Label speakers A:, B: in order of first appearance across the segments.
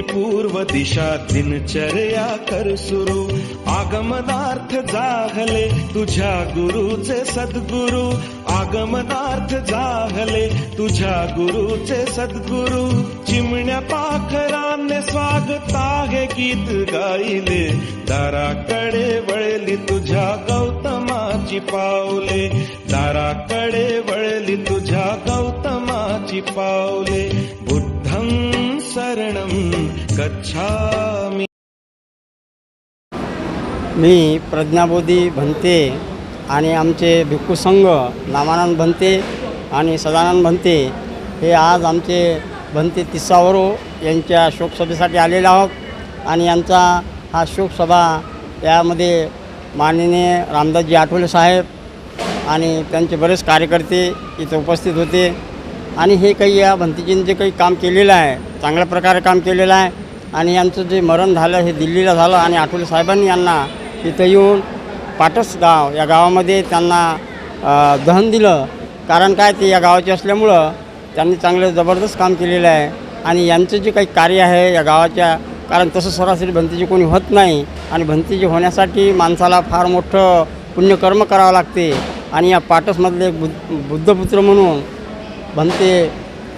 A: पूर्व दिशा दिनचर्या कर सुरू। आगमनार्थ जाहले तुझ्या गुरुचे सद्गुरु। आगमनार्थ जाहले तुझ्या गुरुचे सद्गुरु। चिमण्या पाखराने स्वागत आहे गीत गाईले दाराकडे वळली तुझ्या गौतमाची पावले। दाराकडे वळ गच्छामि।
B: मी प्रज्ञाबोधी भंते आणि आमचे भिक्खू संघ नामानंद भंते आणि सदानंद भंते हे आज आमचे भंते तिसावरो यांच्या शोकसभेसाठी आलेले आहोत आणि यांचा हा शोकसभा यामध्ये माननीय रामदासजी आठवले साहेब आणि त्यांचे बरेच कार्यकर्ते इथे उपस्थित होते. आणि हे काही या भंतीजींनी जे काही काम केलेलं आहे चांगल्या प्रकारे काम केलेलं आहे आणि यांचं जे मरण झालं हे दिल्लीला झालं आणि आठवले साहेबांनी यांना इथं येऊन पाटस गाव या गावामध्ये त्यांना दहन दिलं. कारण काय ते या गावाचे असल्यामुळं त्यांनी चांगलं जबरदस्त काम केलेलं आहे. आणि यांचं जे काही कार्य आहे या गावाच्या कारण तसं सरासरी भंतीजी कोणी होत नाही. आणि भंतीजी होण्यासाठी माणसाला फार मोठं पुण्यकर्म करावं लागते. आणि या पाटसमधले बुद्ध बुद्धपुत्र म्हणून भंते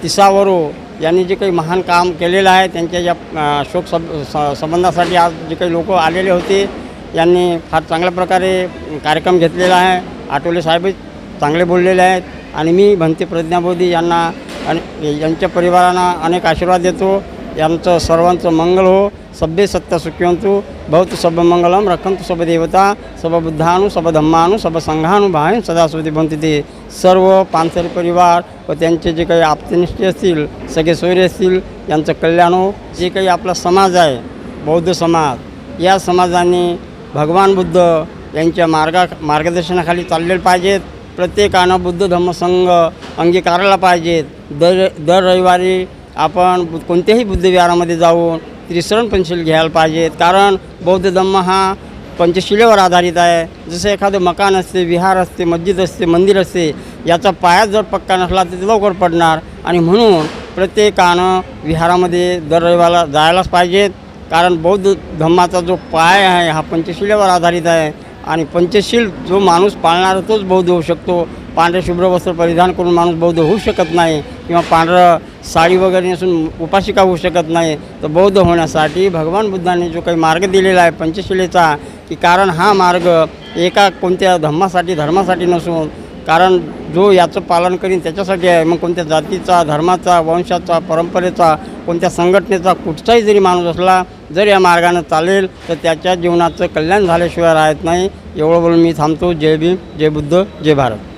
B: तिसावरो यांनी जे काही महान काम केलेलं आहे त्यांच्या या शोक सब संबंधासाठी आज जे काही लोक आलेले होते यांनी फार चांगल्या प्रकारे कार्यक्रम घेतलेला आहे. आठवले साहेब चांगले बोललेले आहेत आणि मी भंते प्रज्ञाबोधी यांना आणि यांच्या परिवारांना अनेक आशीर्वाद देतो. यांचं सर्वांचं मंगल हो. सभ्य सत्य सुखवंतु बहुत सब मंगलम रखंतु सब देवता सब बुद्धानु सब धम्मानु सब संघानु भाव सदा बनते ते सर्व पानसरी परिवार व त्यांचे जे काही आप्तनिष्ठ असतील सगळे सोयरे असतील यांचं कल्याण हो. जे काही आपला समाज आहे बौद्ध समाज या समाजाने भगवान बुद्ध यांच्या मार्गा मार्गदर्शनाखाली चाललेले पाहिजेत. प्रत्येकानं बुद्ध धम्मसंघ अंगीकारायला पाहिजेत. दर दर रविवारी आपण बु- कोणत्याही बुद्धविहारामध्ये जाऊन त्रिसरण पंचशील घ्यायला पाहिजेत कारण बौद्ध धम्म हा पंचशिलेवर आधारित आहे. जसं एखादं मकान असते विहार असते मस्जिद असते मंदिर असते याचा पाया जर पक्का नसला तर ते लवकर पडणार. आणि म्हणून प्रत्येकानं विहारामध्ये दर रविवारला जायलाच पाहिजेत कारण बौद्ध धम्माचा जो पाय आहे हा पंचशिलेवर आधारित आहे. आणि पंचशील जो माणूस पाळणारा तोच बौद्ध होऊ शकतो. पांढरे शुभ्र वस्त्र परिधान करून माणूस बौद्ध होऊ शकत नाही किंवा पांढरं साडी वगैरे नसून उपासिका होऊ शकत नाही तर बौद्ध होण्यासाठी भगवान बुद्धाने जो काही मार्ग दिलेला आहे पंचशिलेचा की कारण हा मार्ग एका कोणत्या धम्मासाठी धर्मासाठी नसून कारण जो याचं पालन करीन त्याच्यासाठी आहे. मग कोणत्या जातीचा धर्माचा वंशाचा परंपरेचा कोणत्या संघटनेचा कुठचाही जरी माणूस असला जर या मार्गानं चालेल तर त्याच्या जीवनाचं कल्याण झाल्याशिवाय राहत नाही. एवढं बोलून मी थांबतो. जय भीम जय बुद्ध जय भारत.